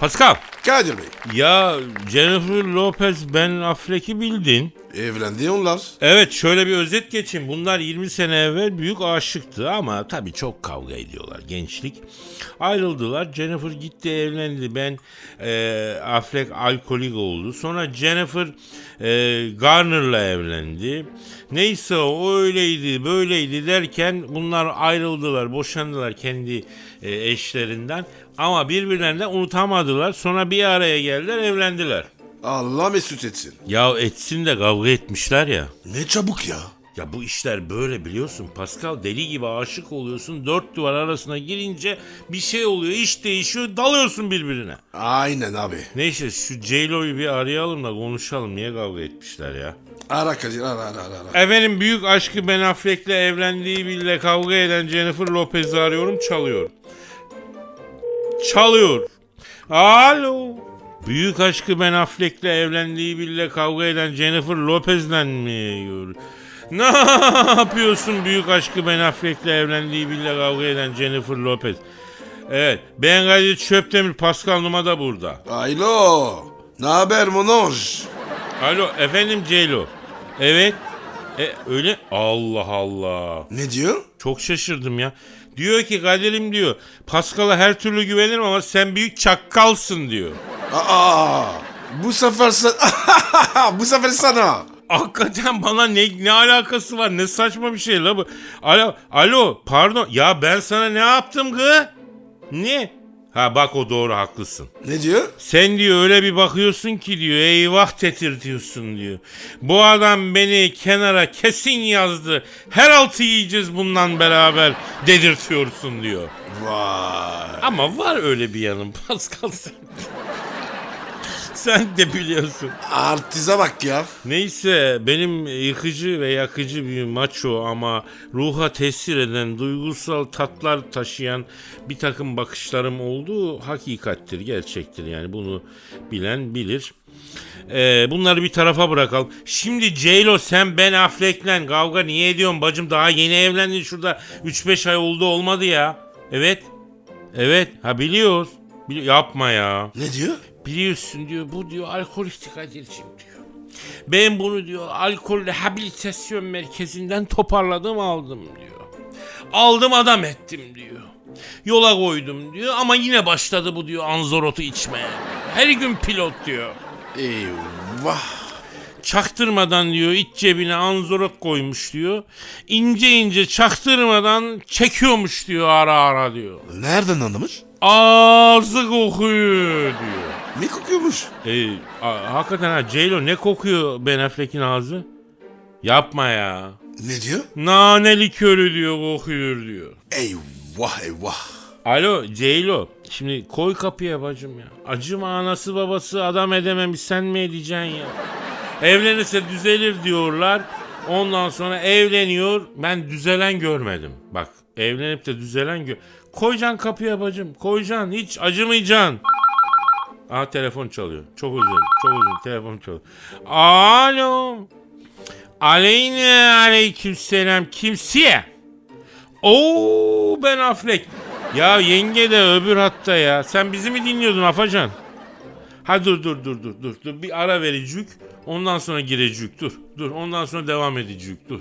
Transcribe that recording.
Pascal. Kadir Bey. Ya Jennifer Lopez Ben Affleck'i bildin. Evlendi onlar. Evet şöyle bir özet geçeyim. Bunlar 20 sene evvel büyük aşıktı ama tabii çok kavga ediyorlar gençlik. Ayrıldılar. Jennifer gitti evlendi. Ben e, Affleck alkolik oldu. Sonra Jennifer e, Garner'la evlendi. Neyse o öyleydi böyleydi derken bunlar ayrıldılar boşandılar kendi e, eşlerinden. Ama birbirlerinden unutamadılar. Sonra bir araya geldiler evlendiler. Allah mesut etsin. Ya etsin de kavga etmişler ya. Ne çabuk ya. Ya bu işler böyle biliyorsun Pascal deli gibi aşık oluyorsun dört duvar arasına girince bir şey oluyor iş değişiyor dalıyorsun birbirine. Aynen abi. Neyse şu J-Lo'yu bir arayalım da konuşalım niye kavga etmişler ya. Ara Kadir ara ara ara. ara. Efendim büyük aşkı Ben Affleck'le evlendiği bile kavga eden Jennifer Lopez'i arıyorum çalıyor. Çalıyor. Alo. Büyük aşkı Ben Affleck'le evlendiği bile kavga eden Jennifer Lopez'den mi? Ne yapıyorsun büyük aşkı Ben Affleck'le evlendiği bile kavga eden Jennifer Lopez? Evet ben Kadir Çöptemir Pascal Numa da burada. Alo. Ne haber Monoj? Alo efendim Ceylo. Evet. E öyle Allah Allah. Ne diyor? Çok şaşırdım ya. Diyor ki Kadir'im diyor. Pascal'a her türlü güvenirim ama sen büyük çakkalsın diyor. Aa. Bu sefer sen... bu sefer sana. Hakikaten bana ne, ne alakası var? Ne saçma bir şey la bu. Alo, alo pardon. Ya ben sana ne yaptım gı? Ne? Ha bak o doğru haklısın. Ne diyor? Sen diyor öyle bir bakıyorsun ki diyor eyvah tetirtiyorsun diyor. Bu adam beni kenara kesin yazdı. Her altı yiyeceğiz bundan beraber dedirtiyorsun diyor. Vay. Ama var öyle bir yanım Pascal sen. sen de biliyorsun. Artize bak ya. Neyse benim yıkıcı ve yakıcı bir maço ama ruha tesir eden duygusal tatlar taşıyan bir takım bakışlarım olduğu hakikattir, gerçektir yani bunu bilen bilir. Ee, bunları bir tarafa bırakalım. Şimdi Ceylo sen Ben Affleck'le kavga niye ediyorsun bacım? Daha yeni evlendin şurada 3-5 ay oldu olmadı ya. Evet. Evet. Ha biliyoruz. Bili- Yapma ya. Ne diyor? Biliyorsun diyor bu diyor alkolikti Kadir'cim diyor. Ben bunu diyor alkol rehabilitasyon merkezinden toparladım aldım diyor. Aldım adam ettim diyor. Yola koydum diyor ama yine başladı bu diyor anzorotu içmeye. Her gün pilot diyor. Eyvah. Çaktırmadan diyor iç cebine anzorot koymuş diyor. İnce ince çaktırmadan çekiyormuş diyor ara ara diyor. Nereden anlamış? Ağzı kokuyor diyor. Ne kokuyormuş? E, a- hakikaten ha Ceylo ne kokuyor Ben Affleck'in ağzı? Yapma ya. Ne diyor? Nane likörü diyor kokuyor diyor. Eyvah eyvah. Alo Ceylo. Şimdi koy kapıya bacım ya. Acıma anası babası adam edememiş sen mi edeceksin ya? Evlenirse düzelir diyorlar. Ondan sonra evleniyor. Ben düzelen görmedim. Bak evlenip de düzelen gör. Koyacaksın kapıya bacım. Koyacaksın. Hiç acımayacaksın. Aa telefon çalıyor. Çok dilerim. Çok dilerim. Telefon çalıyor. Alo. Aleyne aleyküm selam. Kimsiye? Oo ben Affleck. Ya yenge de öbür hatta ya. Sen bizi mi dinliyordun Afacan? Ha dur dur dur dur dur. dur. Bir ara verecek. Ondan sonra girecek. Dur. Dur. Ondan sonra devam edecek. Dur.